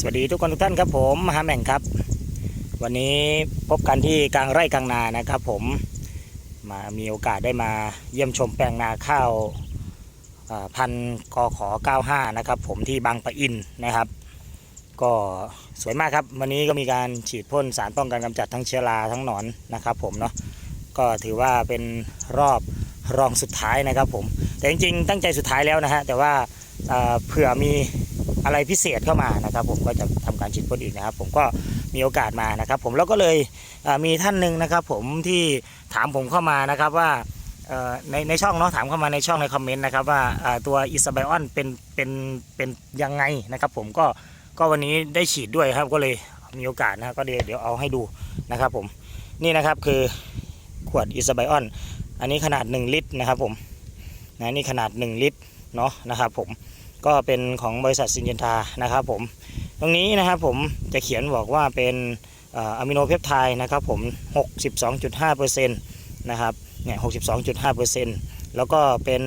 สวัสดีทุกคนทุกท่านครับผมมหาแม่งครับ วันนี้พบกันที่กลางไร่กลางนานะครับผมมามีโอกาสได้มาเยี่ยมชมแปลงนาข้าวพันธุ์กขอ95 นะครับผมที่บางปะอินนะครับ ก็สวยมากครับ วันนี้ก็มีการฉีดพ่นสารป้องกันกำจัดทั้งเชื้อราทั้งหนอนนะครับ ผมเนาะก็ถือว่าเป็นรอบรองสุดท้ายนะครับผมแต่จริงๆตั้งใจสุดท้ายแล้วนะฮะแต่ว่าเผื่อมี อะไรพิเศษเข้ามานะครับ ผมก็จะทำการฉีดพ่นอีกนะครับ ผมก็มีโอกาสมานะครับ ผมแล้วก็เลยเมีท่านหนึ่งนะครับ ผมที่ถามผมเข้ามานะครับว่าในในช่องเนาะถามเข้ามาในช่องในคอมเมนต์นะครับว่าอ่าตัวอิสไบออนเป็นเป็นเป็นยังไงนะครับ ผมก็ก็วันนี้ได้ฉีดด้วยครับก็เลยมีโอกาสนะก็เดี๋ยวเดี๋ยวเอาให้ดูนะครับ ผมนี่นะครับคือขวดอิสไบออนอันนี้ขนาด 1 ลิตรนะครับ ผมนะนี่ขนาด 1 ลิตรเนาะนะครับ ผม ก็เป็นของบริษัทซินเจนทานะครับผมตรงนี้นะครับผมจะเขียนบอกว่าเป็นอะมิโนเพปไทด์นะครับผม 62.5%นะครับเนี่ย62.5%แล้วก็เป็น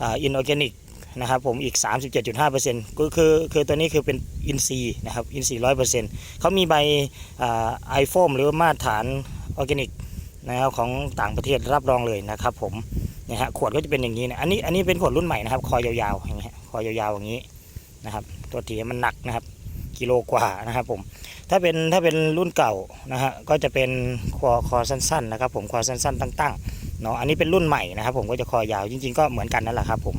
อินออร์แกนิกนะครับผมอีก 37.5%ก็คือคือตัวนี้คือเป็นอินซีนะครับอินซีร้อยเปอร์เซ็นต์เขามีใบไอโฟมหรือว่ามาตรฐานออร์แกนิกนะครับของต่างประเทศรับรองเลยนะครับผมเนี่ยฮะขวดก็จะเป็นอย่างนี้นะอันนี้อันนี้เป็นขวดรุ่นใหม่นะครับคอยาวๆอย่าง คอยาวๆอย่างนี้นะครับ ตัวทีมันหนักนะครับ กิโลกว่านะครับผมถ้าเป็นถ้าเป็นรุ่นเก่านะฮะก็จะเป็นคอคอสั้นๆนะครับ ผมคอสั้นๆตั้งๆเนาะอันนี้เป็นรุ่นใหม่นะครับ ผมก็จะคอยาวจริง ๆ ก็เหมือนกันนั่นแหละครับผม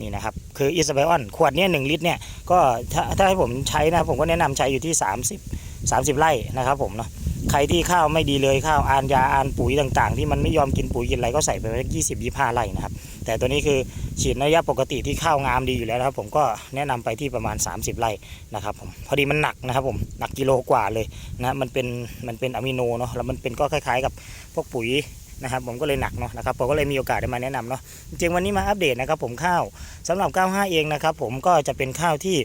นี่นะครับคืออิสเบออนขวดเนี้ยหนึ่งลิตรเนี่ยก็ถ้าถ้าให้ผมใช้นะผมก็แนะนำใช้อยู่ที่ 30 30 ไร่นะครับผมเนาะใครที่ข้าวไม่ดีเลยข้าวอานยาอานปุ๋ยต่างๆ ที่มันไม่ยอมกินปุ๋ยกินอะไรก็ใส่ไปไว้ยี่สิบยี่ห้าไร่นะครับแต่ตัวนี้คือ ฉีดในระยะปกติที่ข้าวงามดีอยู่แล้วนะครับ ผมก็แนะนำไปที่ประมาณ 30 ไร่นะครับผมพอดีมันหนักนะครับผมหนักกิโลกว่าเลยนะมันเป็นมันเป็นอะมิโนเนาะแล้วมันเป็นก็คล้ายๆ กับพวกปุ๋ยนะครับผมก็เลยหนักเนาะนะครับผมก็เลยมีโอกาสได้มาแนะนำเนาะจริงวันนี้มาอัปเดตนะครับผมข้าวสำหรับ 95 เองนะครับผมก็จะเป็นข้าวที่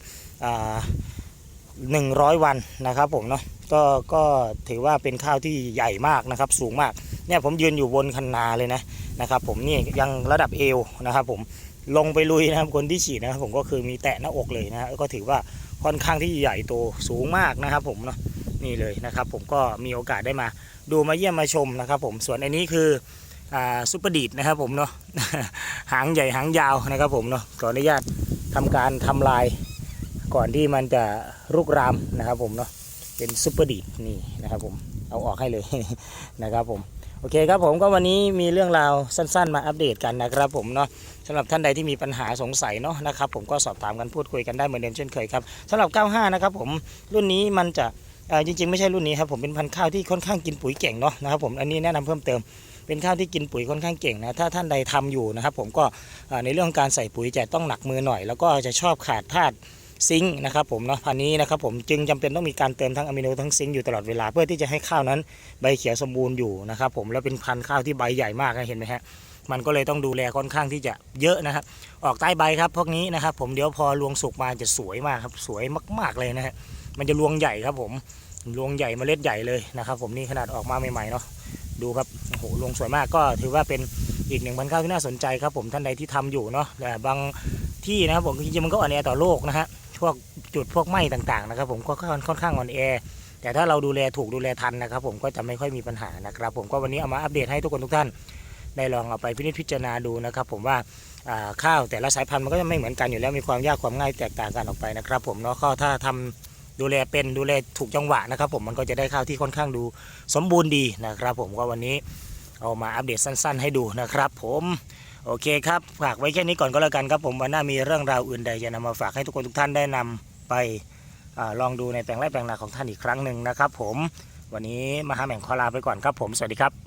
อ่า100 วันนะครับผมเนาะก็ก็ถือว่าเป็นข้าวที่ใหญ่มากนะครับสูงมาก เนี่ยผมยืนอยู่บนคันนาเลยนะนะครับ ผมนี่ยังระดับเอวนะครับผมลงไปลุยนะครับคนที่ฉีดนะครับผมก็คือมีแตะหน้าอกเลยนะก็ถือว่าค่อนข้างที่ใหญ่โตสูงมากนะครับ ผมเนาะนี่เลยนะครับ ผมก็มีโอกาสได้มา ดูมาเยี่ยมมาชมนะครับ ผมส่วนอันนี้คืออ่าซุปเปอร์ดีดนะครับผมเนาะหางใหญ่หางยาวนะครับ ผมเนาะขออนุญาตทำการทำลายก่อนที่มันจะรุกรามนะครับ ผมเนาะเป็นซุปเปอร์ดีดนี่นะครับ ผมเอาออกให้เลยนะครับผม อเคครับผมก็วันนี้มีเรื่องราวสั้นๆ มาอัปเดตกันนะครับผมเนาะสำหรับท่านใดที่มีปัญหาสงสัยเนาะนะครับผมก็สอบถามกันพูดคุยกันได้เหมือนเดิมเช่นเคยครับสำหรับ 95 นะครับผมรุ่นนี้มันจะจริงๆไม่ใช่รุ่นนี้ครับผมเป็นพันธุ์ข้าวที่ค่อนข้างกินปุ๋ยเก่งเนาะนะครับผมอันนี้แนะนำเพิ่มเติมเป็นข้าวที่กินปุ๋ยค่อนข้างเก่งนะถ้าท่านใดทำอยู่นะครับผมก็ในเรื่องของการใส่ปุ๋ยจะต้องหนักมือหน่อย แล้วก็จะชอบขาดธาตุ ซิงค์นะครับผมเนาะพันนี้นะครับผมจึงจำเป็นต้องมีการเติมทั้งอะมิโนทั้งซิงค์อยู่ตลอดเวลาเพื่อที่จะให้ข้าวนั้นใบเขียวสมบูรณ์อยู่นะครับผมแล้วเป็นพันธุ์ข้าวที่ใบใหญ่มากนะเห็นไหมฮะมันก็เลยต้องดูแลค่อนข้างที่จะเยอะนะครับ ออกใต้ใบครับพวกนี้นะครับผมเดี๋ยวพอรวงสุกมาจะสวยมากครับสวยมาก ๆเลยนะฮะมันจะรวงใหญ่ครับผมรวงใหญ่เมล็ดใหญ่เลยนะครับผมนี่ขนาดออกมาใหม่ๆเนาะดูครับโอ้โหรวงสวยมากก็ถือว่าเป็นอีกหนึ่งพันข้าวที่น่าสนใจครับผมท่านใดที่ทำอยู่เนาะแต่บางที่นะครับผมจริงๆมันก็อ่อนแอต่อโลกนะฮะ พวกจุดพวกไหม้ต่างๆนะครับผมก็ค่อนข้างอ่อนแอแต่ถ้าเราดูแลถูกดูแลทันนะครับ ผมก็จะไม่ค่อยมีปัญหานะครับ ผมก็วันนี้เอามาอัปเดตให้ทุกคนทุกท่านได้ลองเอาไปพินิจพิจารณาดูนะครับ ผมว่าข้าวแต่ละสายพันธุ์มันก็จะไม่เหมือนกันอยู่แล้วมีความยากความง่ายแตกต่างกันออกไปนะครับ ผมเนาะก็ถ้าทำดูแลเป็นดูแลถูกจังหวะนะครับ ผมมันก็จะได้ข้าวที่ค่อนข้างดูสมบูรณ์ดีนะครับ ผมก็วันนี้เอามาอัปเดตสั้น ๆ ให้ดูนะครับ ผม โอเคครับ ฝากไว้แค่นี้ก่อนก็แล้วกันครับผมวันหน้ามีเรื่องราวอื่นใดจะนำมาฝากให้ทุกคนทุกท่านได้นำไปอลองดูในแปลงไร่แปลงนาของท่านอีกครั้งหนึ่งนะครับ ผมวันนี้มหาแหม่งขอลาไปก่อนครับผมสวัสดีครับ